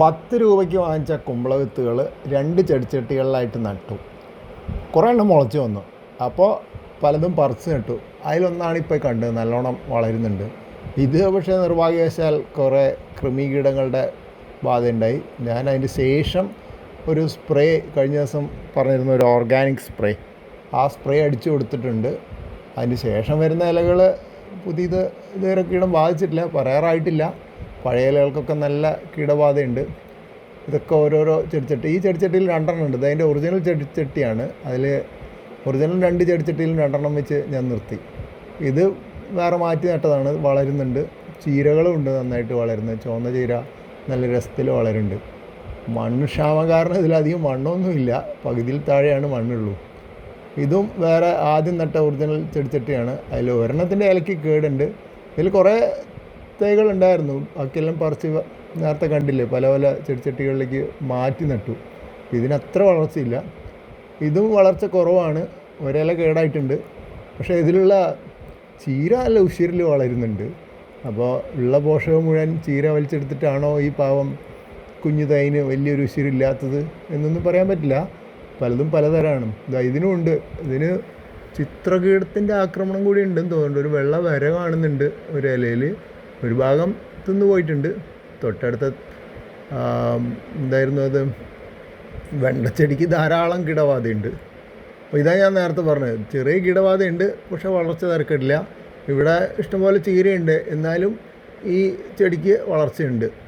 പത്ത് രൂപയ്ക്ക് വാങ്ങിച്ച കുമ്പള വിത്തുകൾ രണ്ട് ചെടിച്ചട്ടികളിലായിട്ട് നട്ടു. കുറേ എണ്ണം മുളച്ച് വന്നു. അപ്പോൾ പലതും പറിച്ച് നട്ടു. അതിലൊന്നാണ് ഇപ്പോൾ കണ്ടത് നല്ലോണം വളരുന്നുണ്ട്. ഇത് പക്ഷേ നിർഭാഗ്യവശാൽ കുറേ കൃമികീടങ്ങളുടെ ബാധയുണ്ടായി. ഞാൻ അതിന് ശേഷം ഒരു സ്പ്രേ കഴിഞ്ഞ ദിവസം പറഞ്ഞിരുന്ന ഒരു ഓർഗാനിക് സ്പ്രേ. ആ സ്പ്രേ അടിച്ചു കൊടുത്തിട്ടുണ്ട്. അതിന് ശേഷം വരുന്ന ഇലകൾ പുതിയത് ഇതുവരെ കീടം ബാധിച്ചിട്ടില്ല പറയാറായിട്ടില്ല. പഴയ ഇലകൾക്കൊക്കെ നല്ല കീടബാധയുണ്ട്. ഇതൊക്കെ ഓരോരോ ചെടിച്ചട്ടി ഈ ചെടിച്ചട്ടിയിൽ രണ്ടെണ്ണം ഉണ്ട്. അതിന്റെ ഒറിജിനൽ ചെടിച്ചട്ടിയാണ്. അതിൽ ഒറിജിനൽ രണ്ട് ചെടിച്ചട്ടിയിലും രണ്ടെണ്ണം വെച്ച് ഞാൻ നിർത്തി. ഇത് വേറെ മാറ്റി നട്ടതാണ്. വളരുന്നുണ്ട്. ചീരകളും ഉണ്ട് നന്നായിട്ട് വളരുന്നത്. ചുവന്ന ചീര നല്ല രസത്തിൽ വളരുന്നുണ്ട്. മണ്ണ് ക്ഷാമം കാരണം ഇതിലധികം മണ്ണൊന്നുമില്ല പകുതിയിൽ താഴെയാണ് മണ്ണുള്ളൂ. ഇതും വേറെ ആദ്യം നട്ട ഒറിജിനൽ ചെടിച്ചട്ടിയാണ്. അതിൽ ഒരെണ്ണത്തിന്റെ ഇലയ്ക്ക് കേടുണ്ട്. ഇതിൽ കുറേ തൈകളുണ്ടായിരുന്നു ബാക്കിയെല്ലാം പറിച്ച് നേരത്തെ കണ്ടില്ലേ പല പല ചെടിച്ചട്ടികളിലേക്ക് മാറ്റി നട്ടു. ഇതിനത്ര വളർച്ചയില്ല. ഇതും വളർച്ച കുറവാണ്. ഒരേല കേടായിട്ടുണ്ട്. പക്ഷേ ഇതിലുള്ള ചീര അല്ല ഉശിരിൽ വളരുന്നുണ്ട്. അപ്പോൾ ഉള്ള പോഷകം മുഴുവൻ ചീര വലിച്ചെടുത്തിട്ടാണോ ഈ പാവം കുഞ്ഞു തൈന് വലിയൊരു ഉശിരില്ലാത്തത് എന്നൊന്നും പറയാൻ പറ്റില്ല. പലതും പലതരമാണ് ഇതാ ഇതിനും ഉണ്ട്. ഇതിന് ചിത്രകീടത്തിന്റെ ആക്രമണം കൂടി ഉണ്ടെന്ന് തോന്നുന്നുണ്ട്. ഒരു വെള്ള വര കാണുന്നുണ്ട് ഒരു ഇലയിൽ ഒരു ഭാഗം തിന്നു പോയിട്ടുണ്ട്. തൊട്ടടുത്ത എന്തായിരുന്നു അത്? വെണ്ടച്ചെടിക്ക് ധാരാളം കിടബാധയുണ്ട്. അപ്പോൾ ഇതാ ഞാൻ നേരത്തെ പറഞ്ഞത്. ചെറിയ കിടബാധയുണ്ട് പക്ഷെ വളർച്ച തിരക്കിടില്ല. ഇവിടെ ഇഷ്ടംപോലെ ചീരയുണ്ട്. എന്നാലും ഈ ചെടിക്ക് വളർച്ചയുണ്ട്.